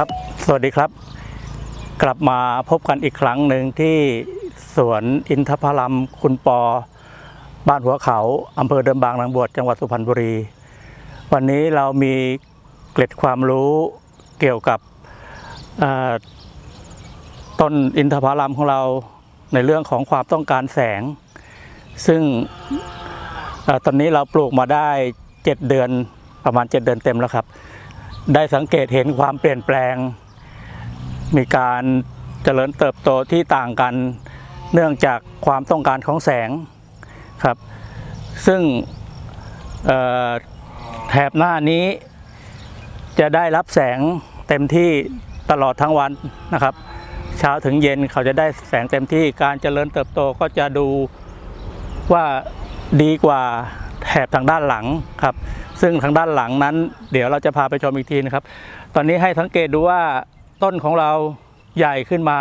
ครับ สวัสดีครับ กลับมาพบกันอีกครั้งหนึ่งที่สวนอินทผลัมคุณปอ บ้านหัวเขาอำเภอเดิมบางนางบวชจังหวัดสุพรรณบุรี วันนี้เรามีเกร็ดความรู้เกี่ยวกับต้นอินทผลัมของเราในเรื่องของความต้องการแสง ซึ่งเอ่อตอนนี้เราปลูกมาได้ 7 เดือนประมาณ 7 เดือนเต็มแล้วครับ ได้สังเกตเห็นความเปลี่ยนแปลง มีการเจริญเติบโตที่ต่างกันเนื่องจากความต้องการของแสงครับ ซึ่งแถบหน้านี้จะได้รับแสงเต็มที่ตลอดทั้งวันนะครับ เช้าถึงเย็นเขาจะได้แสงเต็มที่การเจริญเติบโตก็จะดูว่าดีกว่าแถบทางด้านหลังครับ ซึ่งทางด้านหลังนั้น เดี๋ยวเราจะพาไปชมอีกทีนะครับ ตอนนี้ให้สังเกตดูว่าต้นของเราใหญ่ขึ้นมา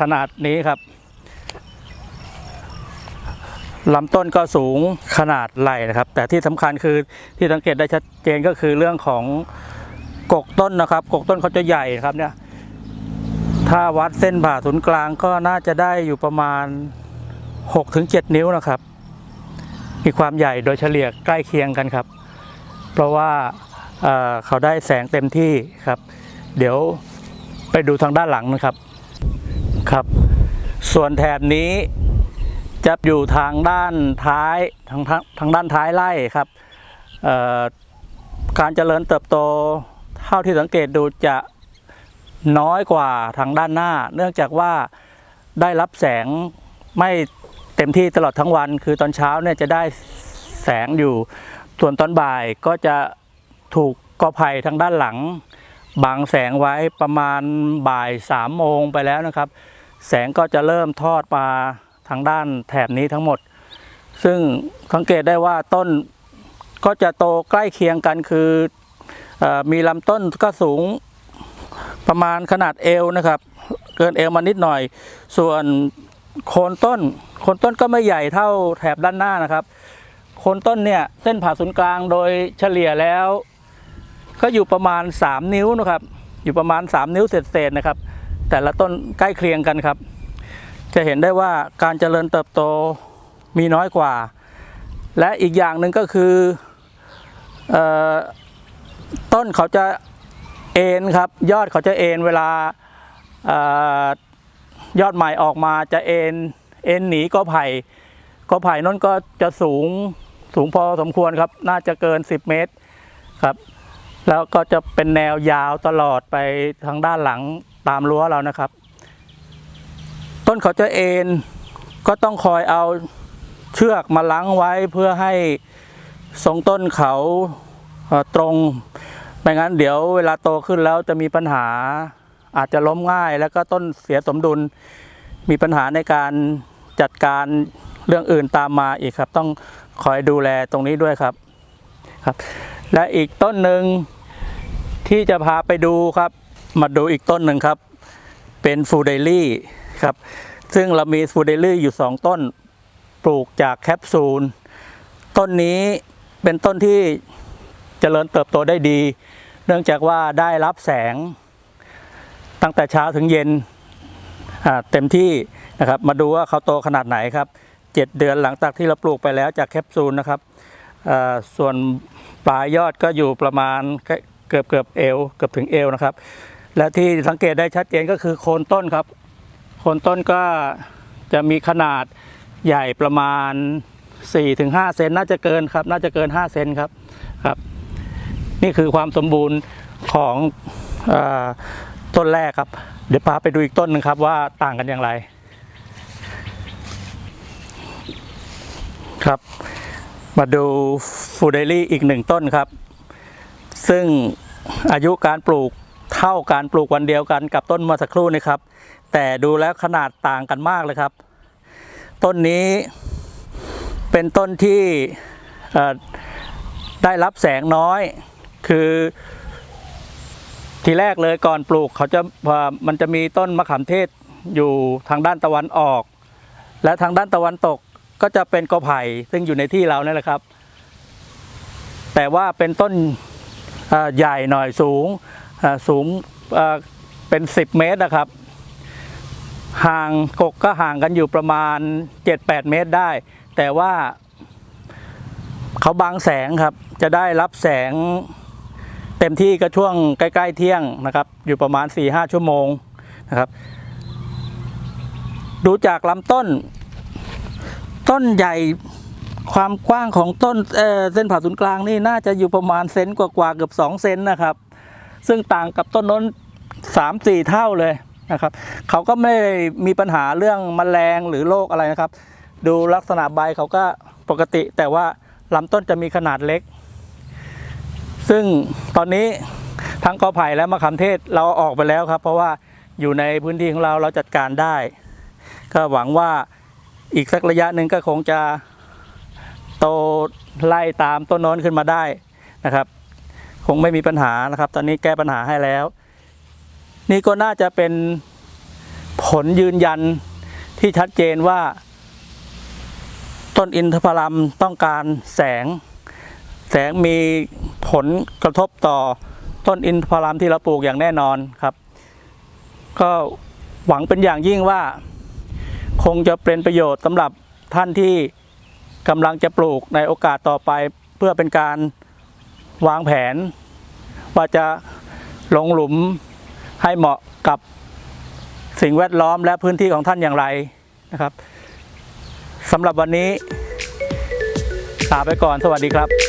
ขนาดนี้ครับลำต้นก็สูงขนาดไหล่นะครับ แต่ที่สำคัญคือที่สังเกตได้ชัดเจนก็คือเรื่องของกกต้นนะครับ กกต้นเขาจะใหญ่นะครับเนี่ยถ้าวัดเส้นผ่าศูนย์กลางก็น่าจะได้อยู่ประมาณ 6-7 นิ้วนะครับ มีความใหญ่โดยเฉลี่ยใกล้เคียงกันครับ เพราะว่าเเขาได้แสงเต็มที่ครับ เดี๋ยวไปดูทางด้านหลังนะครับครับ ส่วนแถบนี้จะอยู่ทางด้านท้ายทางทางทางด้านท้ายไร่ครับการเจริญเติบโตเท่าที่สังเกตดูจะน้อยกว่าทางด้านหน้า เนื่องจากว่าได้รับแสงไม่ เต็มที่ตลอดทั้งวัน คือตอนเช้าเนี่ยจะได้แสงอยู่ ส่วนตอนบ่ายก็จะถูกกอไผ่ทางด้านหลังบังแสงไว้ประมาณบ่ายสามโมงไปแล้วนะครับ แสงก็จะเริ่มทอดมาทางด้านแถบนี้ทั้งหมด ซึ่งสังเกตได้ว่าต้นก็จะโตใกล้เคียงกันคือเออมีลำต้นก็สูงประมาณขนาดเอวนะครับ เกินเอวมานิดหน่อย ส่วน โคนต้น โคนต้นก็ไม่ใหญ่เท่าแถบด้านหน้านะครับ โคนต้นเนี่ยเส้นผ่าศูนย์กลางโดยเฉลี่ยแล้ว ก็อยู่ประมาณ 3 นิ้วนะครับ อยู่ประมาณ 3 นิ้วเศษๆนะครับ แต่ละต้นใกล้เคียงกันครับ จะเห็นได้ว่าการเจริญเติบโตมีน้อยกว่า และอีกอย่างหนึ่งก็คือออต้นเขาจะเอ็นครับ ยอดเขาจะเอ็นเวลาเออ ยอดใหม่ออกมาจะเอ็นเอ็นหนีก็ไผ่ก็ไผ่นั่นก็จะสูงสูงพอสมควรครับ น่าจะเกิน 10 เมตรครับ แล้วก็จะเป็นแนวยาวตลอดไปทางด้านหลังตามรั้วเรานะครับ ต้นเขาจะเอ็นก็ต้องคอยเอาเชือกมาลังไว้เพื่อให้ทรงต้นเขาตรง ไม่งั้นเดี๋ยวเวลาโตขึ้นแล้วจะมีปัญหา อาจจะล้มง่าย แล้วก็ต้นเสียสมดุล มีปัญหาในการจัดการเรื่องอื่นตามมาอีกครับ ต้องคอยดูแลตรงนี้ด้วยครับครับ และอีกต้นหนึ่งที่จะพาไปดูครับ มาดูอีกต้นหนึ่งครับ เป็นฟูเดลี่ครับ ซึ่งเรามีฟูเดลี่อยู่สองต้นปลูกจากแคปซูล ต้นนี้เป็นต้นที่เจริญเติบโตได้ดี เนื่องจากว่าได้รับแสง ตั้งแต่เช้าถึงเย็นเต็มที่นะครับมาดูว่าเขาโตขนาดไหนครับเจ็ดเดือนหลังจากที่เราปลูกไปแล้วจากแคปซูลนะครับส่วนปลายยอดก็อยู่ประมาณเกือบเกือบเอวเกือบถึงเอวนะครับ และที่สังเกตได้ชัดเจนก็คือโคนต้นครับ โคนต้นก็จะมีขนาดใหญ่ประมาณ 4-5เซนน่าจะเกินครับ น่าจะเกิน 5 เซนครับครับ นี่คือความสมบูรณ์ของ ต้นแรกครับ เดี๋ยวพาไปดูอีกต้นหนึ่งครับว่าต่างกันอย่างไร ครับ มาดูฟูเดลี่อีกหนึ่งต้นครับ ซึ่งอายุการปลูกเท่าการปลูกวันเดียวกันกับต้นเมื่อสักครู่นี้ครับ แต่ดูแล้วขนาดต่างกันมากเลยครับ ต้นนี้เป็นต้นที่ได้รับแสงน้อย คือ ทีแรกเลยก่อนปลูกเขาจะมันจะมีต้นมะขามเทศอยู่ทางด้านตะวันออก และทางด้านตะวันตกก็จะเป็นกอไผ่ซึ่งอยู่ในที่เรานี่แหละครับ แต่ว่าเป็นต้นใหญ่หน่อยสูงสูงเป็น 10 เมตรนะครับ ห่างกกก็ห่างกันอยู่ประมาณ 7-8 เมตรได้ แต่ว่าเขาบังแสงครับจะได้รับแสง เต็มที่ก็ช่วงใกล้ ๆ เที่ยงนะครับ อยู่ประมาณ 4-5 ชั่วโมงนะครับ ดูจากลำต้น ต้นใหญ่ความกว้างของต้นเเส้นผ่าศูนย์กลางนี่น่าจะอยู่ประมาณเซนกว่าๆเกือบ2เซนนะครับ ซึ่งต่างกับต้นน้นสามสี่เท่าเลยนะครับ เขาก็ไม่ได้มีปัญหาเรื่องมแมลงหรือโรคอะไรนะครับ ดูลักษณะใบเขาก็ปกติแต่ว่าลำต้นจะมีขนาดเล็ก ซึ่งตอนนี้ทั้งกอไผ่และมะขามเทศเราออกไปแล้วครับ เพราะว่าอยู่ในพื้นที่ของเราเราจัดการได้ ก็หวังว่าอีกสักระยะหนึ่งก็คงจะโตไล่ตามต้นโน้นขึ้นมาได้นะครับ คงไม่มีปัญหานะครับ ตอนนี้แก้ปัญหาให้แล้ว นี่ก็น่าจะเป็นผลยืนยันที่ชัดเจนว่า ต้นอินทผลัมต้องการแสง แสงมี ผลกระทบต่อต้นอินทผลัมที่เราปลูกอย่างแน่นอนครับ ก็หวังเป็นอย่างยิ่งว่า คงจะเป็นประโยชน์สำหรับท่านที่กำลังจะปลูกในโอกาสต่อไปเพื่อเป็นการวางแผน ว่าจะลงหลุมให้เหมาะกับสิ่งแวดล้อมและพื้นที่ของท่านอย่างไรนะครับสำหรับวันนี้ลาไปก่อนสวัสดีครับ